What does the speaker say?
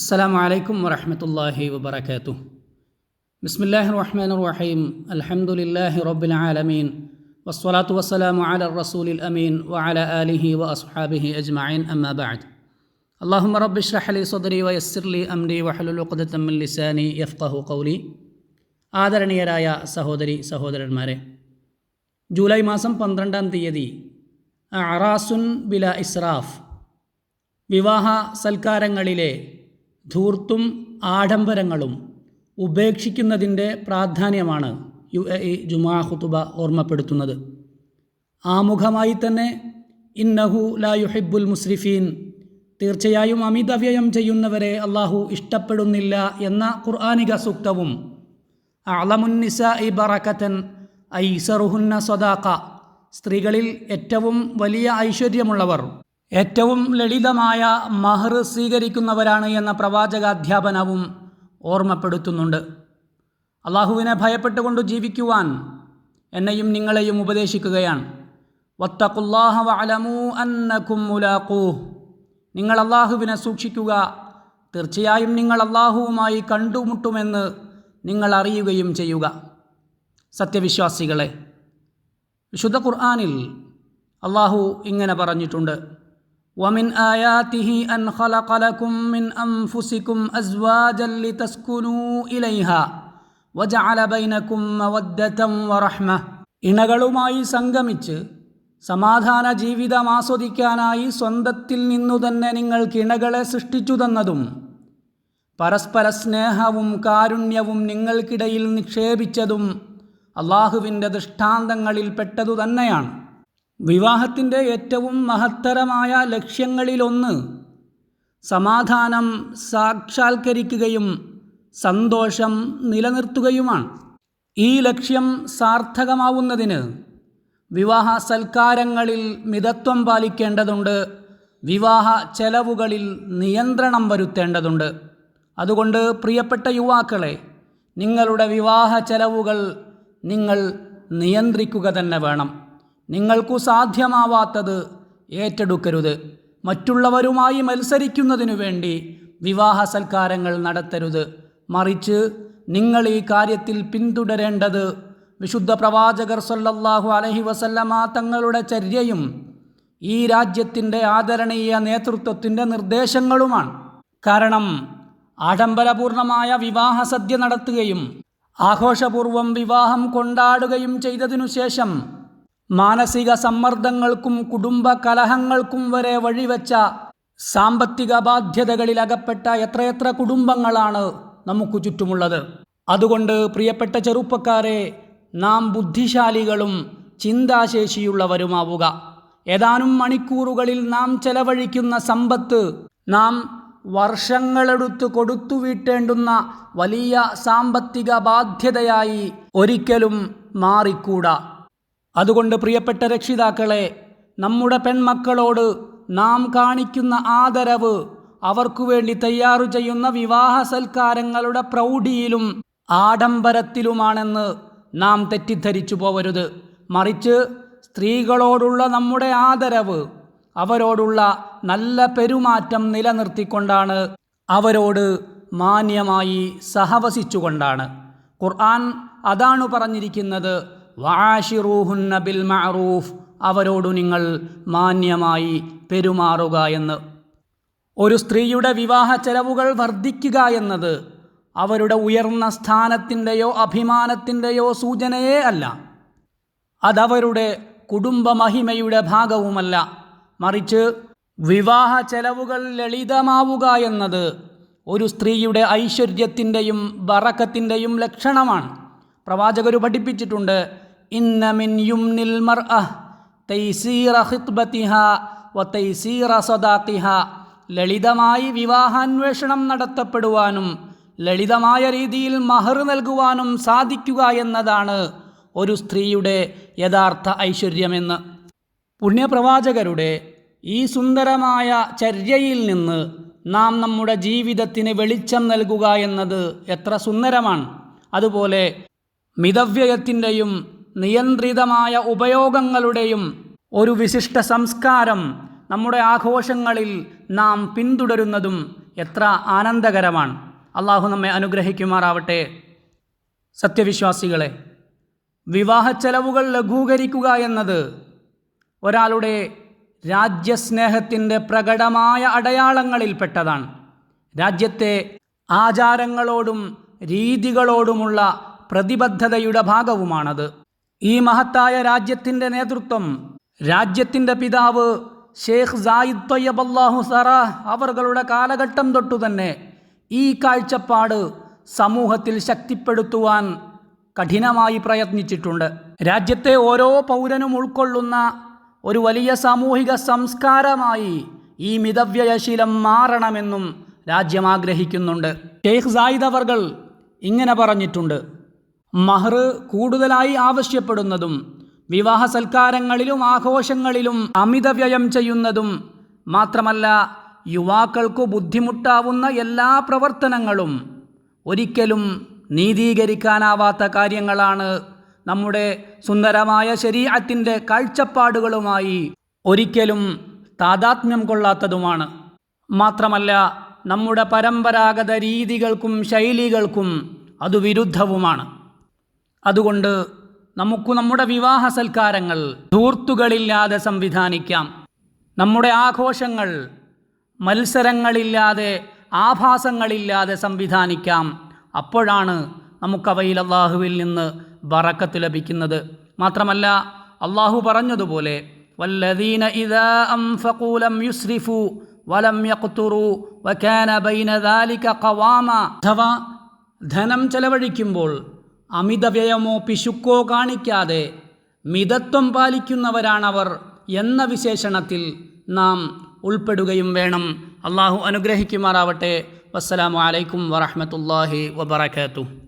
السلام عليكم ورحمة الله وبركاته بسم الله الرحمن الرحيم الحمد لله رب العالمين والصلاة والسلام على الرسول الأمين وعلى آله وأصحابه أجمعين أما بعد اللهم رب اشرح لي صدري ويسر لي أمري واحلل عقدة من لساني يفقه قولي ആദരണീയരായ സഹോദരി സഹോദരന്മാരെ ജൂലൈ മാസം പന്ത്രണ്ടാം തീയതി അറാസുൻ ബില ഇസ്രാഫ് വിവാഹ സൽക്കാരങ്ങളിലെ ധൂർത്തും ആഡംബരങ്ങളും ഉപേക്ഷിക്കുന്നതിന്റെ പ്രാധാന്യമാണ് യു എ ഇ ജുമാ ഹുത്തുബ ഓർമ്മപ്പെടുത്തുന്നത്. ആമുഖമായി തന്നെ ഇന്നഹു ലാ യുഹിബുൽ മുസ്രിഫീൻ തീർച്ചയായും അമിതവ്യയം ചെയ്യുന്നവരെ അള്ളാഹു ഇഷ്ടപ്പെടുന്നില്ല എന്ന ഖുർആാനിക സൂക്തവും അളമുന്നിസ ഇ ബറക്കത്തൻ ഐസറുഹുന്ന സ്വദാക്ക സ്ത്രീകളിൽ ഏറ്റവും വലിയ ഐശ്വര്യമുള്ളവർ ഏറ്റവും ലളിതമായ മഹർ സ്വീകരിക്കുന്നവരാണ് എന്ന പ്രവാചകാധ്യാപനവും ഓർമ്മപ്പെടുത്തുന്നുണ്ട്. അള്ളാഹുവിനെ ഭയപ്പെട്ടുകൊണ്ട് ജീവിക്കുവാൻ എന്നെയും നിങ്ങളെയും ഉപദേശിക്കുകയാണ്. അന്നക്കും മുലാഖൂഹ്. നിങ്ങൾ അള്ളാഹുവിനെ സൂക്ഷിക്കുക. തീർച്ചയായും നിങ്ങൾ അള്ളാഹുവുമായി കണ്ടുമുട്ടുമെന്ന് നിങ്ങൾ അറിയുകയും ചെയ്യുക. സത്യവിശ്വാസികളെ വിശുദ്ധ ഖുർആാനിൽ അള്ളാഹു ഇങ്ങനെ പറഞ്ഞിട്ടുണ്ട്. ومن آياته أن خلق لكم من أنفسكم أزواجا لتسكنوا إليها وجعل بينكم مودة ورحمة ഇണകളുമായി സംഗമിച്ച് സമാധാന ജീവിതം ആസ്വദിക്കാനായി സ്വന്തത്തിൽ നിന്നു തന്നെ നിങ്ങൾ കിണകളെ സൃഷ്ടിച്ചു തന്നതും പരസ്പര സ്നേഹവും കാരുണ്യവും നിങ്ങൾക്കിടയിൽ നിക്ഷേപിച്ചതും അള്ളാഹുവിൻ്റെ ദൃഷ്ടാന്തങ്ങളിൽ പെട്ടതു തന്നെയാണ് വിവാഹത്തിന്റെ ഏറ്റവും മഹത്തരമായ ലക്ഷ്യങ്ങളിലൊന്ന് സമാധാനം സാക്ഷാത്കരിക്കുകയും സന്തോഷം നിലനിർത്തുകയുമാണ്. ഈ ലക്ഷ്യം സാർത്ഥകമാവുന്നതിന് വിവാഹ സൽക്കാരങ്ങളിൽ മിതത്വം പാലിക്കേണ്ടതുണ്ട്. വിവാഹ ചെലവുകളിൽ നിയന്ത്രണം വരുത്തേണ്ടതുണ്ട്. അതുകൊണ്ട് പ്രിയപ്പെട്ട യുവാക്കളെ നിങ്ങളുടെ വിവാഹ ചെലവുകൾ നിങ്ങൾ നിയന്ത്രിക്കുക തന്നെ വേണം. നിങ്ങൾക്കു സാധ്യമാവാത്തത് ഏറ്റെടുക്കരുത്. മറ്റുള്ളവരുമായി മത്സരിക്കുന്നതിനു വേണ്ടി വിവാഹ സൽക്കാരങ്ങൾ നടത്തരുത്. മറിച്ച് നിങ്ങൾ ഈ കാര്യത്തിൽ പിന്തുടരേണ്ടത് വിശുദ്ധ പ്രവാചകർ സല്ലല്ലാഹു അലഹി വസല്ലമ തങ്ങളുടെ ചര്യയും ഈ രാജ്യത്തിന്റെ ആദരണീയ നേതൃത്വത്തിന്റെ നിർദ്ദേശങ്ങളുമാണ്. കാരണം ആഡംബരപൂർണമായ വിവാഹ സദ്യ നടത്തുകയും ആഘോഷപൂർവം വിവാഹം കൊണ്ടാടുകയും ചെയ്തതിനു ശേഷം മാനസിക സമ്മർദ്ദങ്ങൾക്കും കുടുംബ കലഹങ്ങൾക്കും വരെ വഴിവെച്ച സാമ്പത്തിക ബാധ്യതകളിൽ അകപ്പെട്ട എത്രയെത്ര കുടുംബങ്ങളാണ് നമുക്ക് ചുറ്റുമുള്ളത്. അതുകൊണ്ട് പ്രിയപ്പെട്ട ചെറുപ്പക്കാരെ നാം ബുദ്ധിശാലികളും ചിന്താശേഷിയുള്ളവരുമാവുക. ഏതാനും മണിക്കൂറുകളിൽ നാം ചെലവഴിക്കുന്ന സമ്പത്ത് നാം വർഷങ്ങളെടുത്ത് കൊടുത്തു വീട്ടേണ്ടുന്ന വലിയ സാമ്പത്തിക ബാധ്യതയായി ഒരിക്കലും മാറിക്കൂടാ. അതുകൊണ്ട് പ്രിയപ്പെട്ട രക്ഷിതാക്കളെ നമ്മുടെ പെൺമക്കളോട് നാം കാണിക്കുന്ന ആദരവ് അവർക്കു വേണ്ടി തയ്യാറു ചെയ്യുന്ന വിവാഹ സൽക്കാരങ്ങളുടെ പ്രൗഢിയിലും ആഡംബരത്തിലുമാണെന്ന് നാം തെറ്റിദ്ധരിച്ചു പോവരുത്. മറിച്ച് സ്ത്രീകളോടുള്ള നമ്മുടെ ആദരവ് അവരോടുള്ള നല്ല പെരുമാറ്റം നിലനിർത്തിക്കൊണ്ടാണ് അവരോട് മാന്യമായി സഹവസിച്ചുകൊണ്ടാണ്. ഖുർആൻ അതാണ് പറഞ്ഞിരിക്കുന്നത് വാഷിറൂഹുന്ന ബിൽ മഅറൂഫ്. അവരോടു നിങ്ങൾ മാന്യമായി പെരുമാറുക എന്ന്. ഒരു സ്ത്രീയുടെ വിവാഹ ചെലവുകൾ വർദ്ധിക്കുക എന്നത് അവരുടെ ഉയർന്ന സ്ഥാനത്തിന്റെയോ അഭിമാനത്തിന്റെയോ സൂചനയേ അല്ല. അതവരുടെ കുടുംബമഹിമയുടെ ഭാഗവുമല്ല. മറിച്ച് വിവാഹ ചെലവുകൾ ലളിതമാവുക എന്നത് ഒരു സ്ത്രീയുടെ ഐശ്വര്യത്തിന്റെയും ബറക്കത്തിന്റെയും ലക്ഷണമാണ്. പ്രവാചകർ പഠിപ്പിച്ചിട്ടുണ്ട്. യുംനിൽ തൈസീറ ലളിതമായി വിവാഹാന്വേഷണം നടത്തപ്പെടുവാനും ലളിതമായ രീതിയിൽ മഹർ നൽകുവാനും സാധിക്കുക എന്നതാണ് ഒരു സ്ത്രീയുടെ യഥാർത്ഥ ഐശ്വര്യമെന്ന്. പുണ്യപ്രവാചകരുടെ ഈ സുന്ദരമായ ചര്യയിൽ നിന്ന് നാം നമ്മുടെ ജീവിതത്തിന് വെളിച്ചം നൽകുക എന്നത് എത്ര സുന്ദരമാണ്. അതുപോലെ മിതവ്യയത്തിന്റെയും നിയന്ത്രിതമായ ഉപയോഗങ്ങളുടെയും ഒരു വിശിഷ്ട സംസ്കാരം നമ്മുടെ ആഘോഷങ്ങളിൽ നാം പിന്തുടരുന്നതും എത്ര ആനന്ദകരമാണ്. അള്ളാഹു നമ്മെ അനുഗ്രഹിക്കുമാറാവട്ടെ. സത്യവിശ്വാസികളെ വിവാഹ ചെലവുകൾ ലഘൂകരിക്കുക എന്നത് ഒരാളുടെ രാജ്യസ്നേഹത്തിന്റെ പ്രകടമായ അടയാളങ്ങളിൽപ്പെട്ടതാണ്. രാജ്യത്തെ ആചാരങ്ങളോടും രീതികളോടുമുള്ള പ്രതിബദ്ധതയുടെ ഭാഗവുമാണത്. ഈ മഹത്തായ രാജ്യത്തിന്റെ നേതൃത്വം രാജ്യത്തിന്റെ പിതാവ് ഷേഖ് സായിദ് തൊയ്യബ് അള്ളാഹു സറ അവരുടെ കാലഘട്ടം തൊട്ടുതന്നെ ഈ കാഴ്ചപ്പാട് സമൂഹത്തിൽ ശക്തിപ്പെടുത്തുവാൻ കഠിനമായി പ്രയത്നിച്ചിട്ടുണ്ട്. രാജ്യത്തെ ഓരോ പൗരനും ഉൾക്കൊള്ളുന്ന ഒരു വലിയ സാമൂഹിക സംസ്കാരമായി ഈ മിതവ്യയശീലം മാറണമെന്നും രാജ്യം ആഗ്രഹിക്കുന്നുണ്ട്. ഷെയ്ഖ് സായിദ് അവർകൾ ഇങ്ങനെ പറഞ്ഞിട്ടുണ്ട്. മഹർ കൂടുതലായി ആവശ്യപ്പെടുന്നതും വിവാഹ സൽക്കാരങ്ങളിലും ആഘോഷങ്ങളിലും അമിത വ്യയം ചെയ്യുന്നതും മാത്രമല്ല യുവാക്കൾക്കു ബുദ്ധിമുട്ടാവുന്ന എല്ലാ പ്രവർത്തനങ്ങളും ഒരിക്കലും നീതീകരിക്കാനാവാത്ത കാര്യങ്ങളാണ് നമ്മുടെ സുന്ദരമായ ശരീരത്തിന്റെ കാഴ്ചപ്പാടുകളുമായി ഒരിക്കലും താതാത്മ്യം കൊള്ളാത്തതുമാണ്. മാത്രമല്ല നമ്മുടെ പരമ്പരാഗത രീതികൾക്കും ശൈലികൾക്കും അത് വിരുദ്ധവുമാണ്. അതുകൊണ്ട് നമുക്ക് നമ്മുടെ വിവാഹ സൽക്കാരങ്ങൾ ധൂർത്തുകളില്ലാതെ സംവിധാനിക്കാം. നമ്മുടെ ആഘോഷങ്ങൾ മത്സരങ്ങളില്ലാതെ ആഭാസങ്ങളില്ലാതെ സംവിധാനിക്കാം. അപ്പോഴാണ് നമുക്കവയിൽ അള്ളാഹുവിൽ നിന്ന് ബറക്കത്ത് ലഭിക്കുന്നത്. മാത്രമല്ല അള്ളാഹു പറഞ്ഞതുപോലെ വല്ലദീന ഇദാ യുസ്രിഫു വലം യഖ്തുറു വകാന ബൈന ദാലിക ഖവാമ. ധനം ചെലവഴിക്കുമ്പോൾ അമിതവ്യയമോ പിശുക്കോ കാണിക്കാതെ മിതത്വം പാലിക്കുന്നവരാണവർ എന്ന വിശേഷണത്തിൽ നാം ഉൾപ്പെടുകയും വേണം. അള്ളാഹു അനുഗ്രഹിക്കുമാറാവട്ടെ. വസ്സലാമു അലൈക്കും വറഹമത്തല്ലാഹി വബർക്കാത്തു